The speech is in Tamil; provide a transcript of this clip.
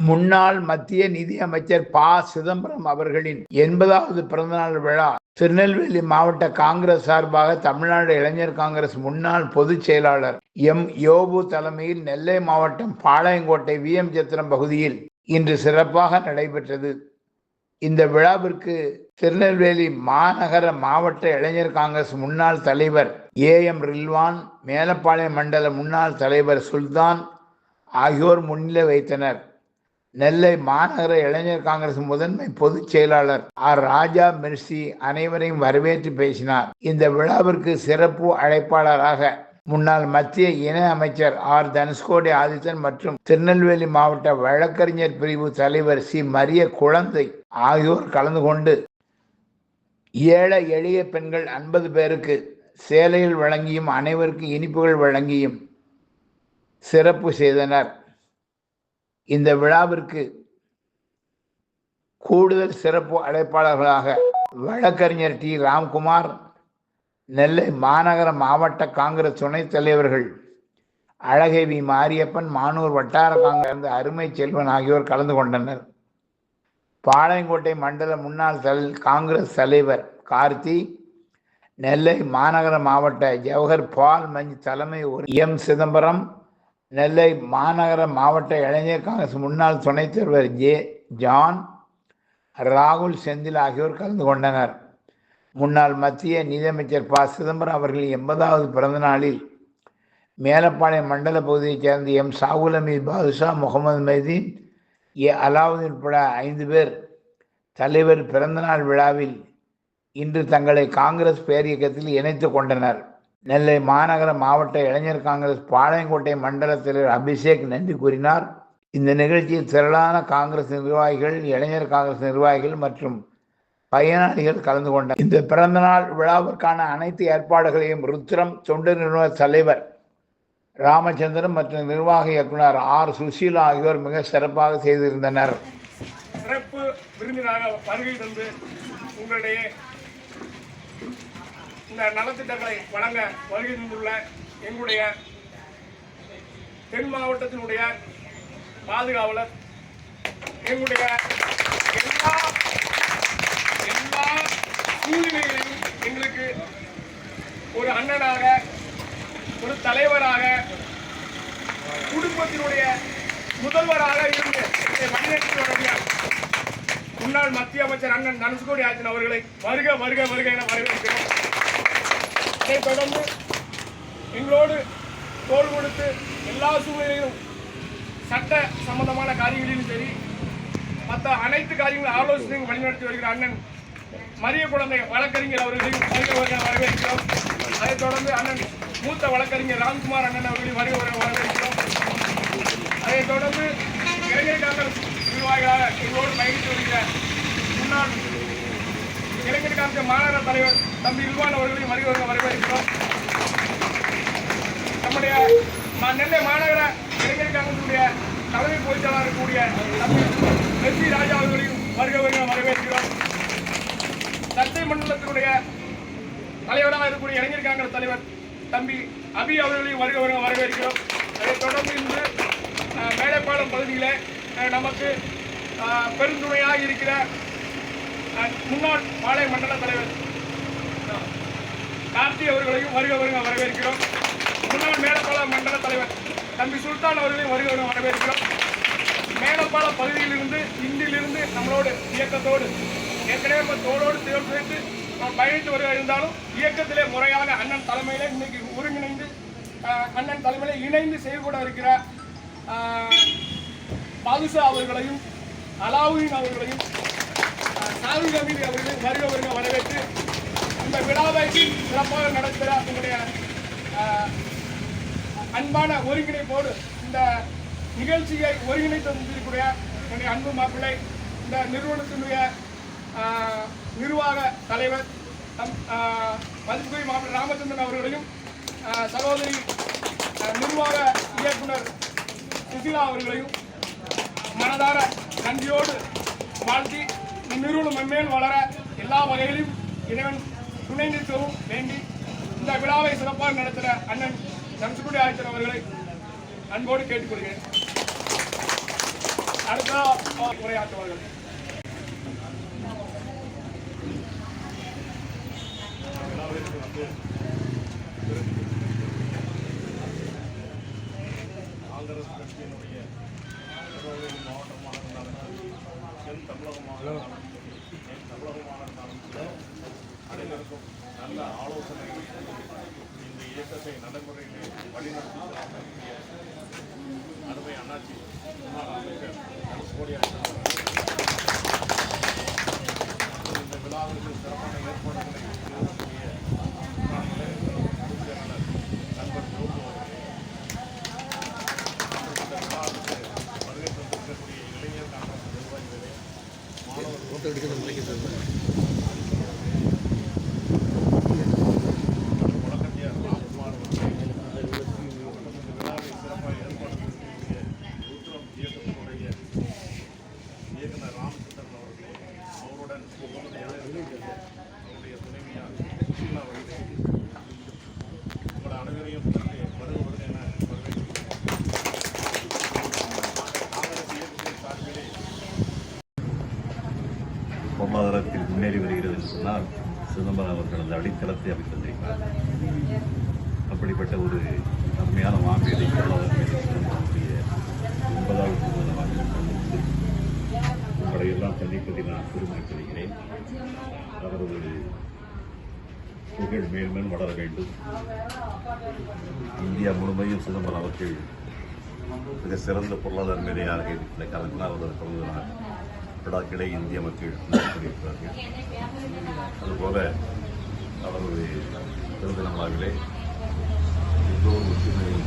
முன்னாள் மத்திய நிதி அமைச்சர் ப. சிதம்பரம் அவர்களின் எண்பதாவது பிறந்தநாள் விழா. திருநெல்வேலி மாவட்ட காங்கிரஸ் சார்பாக தமிழ்நாடு இளைஞர் காங்கிரஸ் முன்னாள் பொதுச் செயலாளர் எம். யோபு தலைமையில் நெல்லை மாவட்டம் பாளையங்கோட்டை வி. எம். சத்திரம் பகுதியில் இன்று சிறப்பாக நடைபெற்றது. இந்த விழாவிற்கு திருநெல்வேலி மாநகர மாவட்ட இளைஞர் காங்கிரஸ் முன்னாள் தலைவர் ஏ. எம். ரில்வான் மேலப்பாளையம் மண்டல முன்னாள் தலைவர் சுல்தான் ஆகியோர் முன்னிலை வைத்தனர் நெல்லை மாநகர இளைஞர் காங்கிரஸ் முதன்மை பொதுச் செயலாளர் ஆர். ராஜா மிர்சி அனைவரையும் வரவேற்று பேசினார். இந்த விழாவிற்கு சிறப்பு அழைப்பாளராக முன்னாள் மத்திய இணை அமைச்சர் ஆர். தனுஷ்கோடி ஆதித்தன் மற்றும் திருநெல்வேலி மாவட்ட வழக்கறிஞர் பிரிவு தலைவர் சி. மரிய குழந்தை ஆகியோர் கலந்து கொண்டு ஏழை எளிய பெண்கள் ஐம்பது பேருக்கு சேலைகள் வழங்கியும் அனைவருக்கும் இனிப்புகள் வழங்கியும் சிறப்பு செய்தனர். இந்த விழாவிற்கு கூடுதல் சிறப்பு அழைப்பாளர்களாக வழக்கறிஞர் டி. ராம்குமார் நெல்லை மாநகர மாவட்ட காங்கிரஸ் துணைத் தலைவர்கள் அழகை வி. மாரியப்பன் மானூர் வட்டார காங்கிரஸ் அருமை செல்வன் ஆகியோர் கலந்து கொண்டனர். பாளையங்கோட்டை மண்டல முன்னாள் தல் காங்கிரஸ் தலைவர் கார்த்தி நெல்லை மாநகர மாவட்ட ஜவஹர் பால் மஞ்ச் தலைமை ஒரு எம். சிதம்பரம் நெல்லை மாநகர மாவட்ட இளைஞர் காங்கிரஸ் முன்னாள் துணைத் தலைவர் ஜே. ஜான் ராகுல் செந்தில் ஆகியோர் கலந்து கொண்டனர். முன்னாள் மத்திய நிதியமைச்சர் ப. சிதம்பரம் அவர்கள் எண்பதாவது பிறந்த நாளில் மேலப்பாளையம் மண்டல பகுதியைச் சேர்ந்த எம். சாகுல் அமீர் பாதுஷா முகமது மைதீன் ஏ. அலாவுதீன் உட்பட ஐந்து பேர் தலைவர் பிறந்தநாள் விழாவில் இன்று தங்களை காங்கிரஸ் பேரியக்கத்தில் இணைத்து கொண்டனர். நெல்லை மாநகர மாவட்ட இளைஞர் காங்கிரஸ் பாளையங்கோட்டை மண்டல தலைவர் அபிஷேக் நன்றி கூறினார். இந்த நிகழ்ச்சியில் திரளான காங்கிரஸ் நிர்வாகிகள் இளைஞர் காங்கிரஸ் நிர்வாகிகள் மற்றும் பயனாளிகள் கலந்து கொண்டனர். இந்த பிறந்தநாள் விழாவிற்கான அனைத்து ஏற்பாடுகளையும் ருத்ரம் தொண்டு நிறுவன தலைவர் ராமச்சந்திரன் மற்றும் நிர்வாக இயக்குனர் ஆர். சுசீலா ஆகியோர் மிக சிறப்பாக செய்திருந்தனர். சிறப்பு விருந்தினராக வருகை தந்து உங்களுடைய இந்த நலத்திட்டங்களை வழங்க வருகை தந்துள்ள எங்களுடைய தென் மாவட்டத்தினுடைய பாதுகாவலர் எங்களுடைய எல்லா எல்லா சூழ்நிலைகளிலும் எங்களுக்கு ஒரு அண்ணனாக ஒரு தலைவராக குடும்பத்தினுடைய முதல்வராக இருந்து வழிநடத்தி வரக்கூடிய முன்னாள் மத்திய அமைச்சர் அண்ணன் தனுஷ்கோடி ஆஜன் அவர்களை வருக வருக வருக என வரவேற்கிறோம். இதைத் தொடர்ந்து எங்களோடு தோள் கொடுத்து எல்லா சூழ்நிலையிலும் சட்ட சம்பந்தமான காரியங்களிலும் சரி மற்ற அனைத்து காரியங்களும் ஆலோசனையும் வழிநடத்தி வருகிற அண்ணன் மரிய குழந்தை வழக்கறிஞர் அவர்களையும் வருக வரவேற்கிறோம். அதைத் தொடர்ந்து அண்ணன் மூத்த வழக்கறிஞர் ராம்குமார் அண்ணன் அவர்களையும் வருக வருக வரவேற்கிறோம். அதைத் தொடர்ந்து இளைஞர் காங்கிரஸ் நிர்வாகிகளாக எங்களோடு பயணித்து வருகிற முன்னாள் இளைஞர் காங்கிரஸ் மாநகர தலைவர் தம்பி இல்வான் அவர்களையும் வருக வரவேற்கிறோம். நம்முடைய நெல்லை மாநகர இளைஞர் காங்கிரசுடைய தலைமை பொதுச்செயலாளர் இருக்கக்கூடிய தம்பி எஸ் பி ராஜா அவர்களையும் வருக வரவேற்கிறோம். சட்டை மண்டலத்தினுடைய தலைவராக இருக்கக்கூடிய இளைஞர் காங்கிரஸ் தலைவர் தம்பி அபி அவர்களையும் வருக வரவேற்கிறோம். அதைத் தொடர்ந்து இன்று அஹ், பகுதியில் நமக்கு பெருந்துணையாக இருக்கிற முன்னாள் பாளைய மண்டல தலைவர் கார்த்தி அவர்களையும் வருக வருக வரவேற்கிறோம். முன்னாள் மேலப்பாள மண்டல தலைவர் தம்பி சுல்தான் அவர்களையும் வருக வருக வரவேற்கிறோம். மேலப்பாள பகுதியிலிருந்து இந்தியிலிருந்து நம்மளோடு இயக்கத்தோடு ஏற்கனவே நம்ம தோளோடு தேர்வு சேர்த்து நாம் பயணித்து வருக இருந்தாலும் இயக்கத்திலே முறையாக அண்ணன் தலைமையிலே இன்னைக்கு ஒருங்கிணைந்து அண்ணன் தலைமையில் இணைந்து செயல்பட இருக்கிற பாதுஷா அவர்களையும் அலாவுதீன் அவர்களையும் ராகுல் காந்தி அவர்களை வருக வருக வரவேற்று இந்த விழாவை சிறப்பாக நடத்துகிற உங்களுடைய அன்பான ஒருங்கிணைப்போடு இந்த நிகழ்ச்சியை ஒருங்கிணைத்து வந்திருக்கக்கூடிய என்னுடைய அன்பு மாப்பிள்ளை இந்த நிறுவனத்தினுடைய நிர்வாக தலைவர் தம் ஆஹ், மதிப்புக்குரிய மாப்பிள்ளை ராமச்சந்திரன் அவர்களையும் சகோதரி நிர்வாக இயக்குனர் சுசிலா அவர்களையும் மனதார நன்றியோடு வாழ்த்தி இந்நிறுவனம் மென்மேல் வளர எல்லா வகையிலும் இறைவன் துணை நிற்கவும் வேண்டி இந்த விழாவை சிறப்பாக நடத்துகிற அண்ணன் நம்சுக்குடி ஆய்ச்சர் அவர்களை அன்போடு கேட்டுக்கொள்கிறேன். அடுத்த உரையாற்றுவார்கள். காங்கிரஸ் கட்சியினுடைய திருநெல்வேலி மாவட்டமாக இருந்தாலும் தென் தமிழகமாக இருந்தாலும் தென் தமிழகமாக இருந்தாலும் அனைவருக்கும் நல்ல ஆலோசனை இந்த இயக்கத்தை நடைமுறையிலே வழிநடத்தி செல்லக்கூடிய அருமை அண்ணாச்சி முன்னாள் அமைச்சர் கோடி இந்த விழாவிற்கு சிறப்பான ஏற்பாடுகளை செய்திருக்கக்கூடிய முன்னாள் பொதுச் செயலாளர் நண்பர் ஜோகு அவர்களே இந்த விழாவுக்கு வருகை தந்திருக்கக்கூடிய இளைஞர் காங்கிரஸ் நிர்வாகிகளே மாணவர்கள் வழக்கறிஞர் ராம்குமார் அவர்களே இந்த விழாவை சிறப்பாக ஏற்பாடு செய்யக்கூடிய உத்தரம் இயக்கத்தினுடைய இயக்குனர் ராமச்சந்திரன் அவர்களே அவருடன் துணைவியார் சுஷீலா உங்கள் அனைவரையும் என வரவேற்கிறேன் பொருளாதாரத்தில் முன்னேறி வருகிறது என்று சொன்னால் சிதம்பரம் அவர்கள் அந்த அடித்தளத்தை அமைத்திருக்கிறார் அப்படிப்பட்ட ஒரு அருமையான மாம்பேதை பொருளாதாரத்தில் ஒன்பதாவது சந்திப்பதில் நான் பெருமை கொள்கிறேன் அவரது புகழ் மேல்மேல் வளர வேண்டும். இந்தியா முழுமையும் சிதம்பரம் அவர்கள் மிக சிறந்த பொருளாதார மேலையாக இருக்கிற காரணத்தினால் அவர் கலந்துனார் விழாக்களை இந்திய மக்கள் கொண்டிருக்கிறார்கள் அதுபோல அவரது பிறந்த நாளாகவே எல்லோரும் ஒற்றுமையை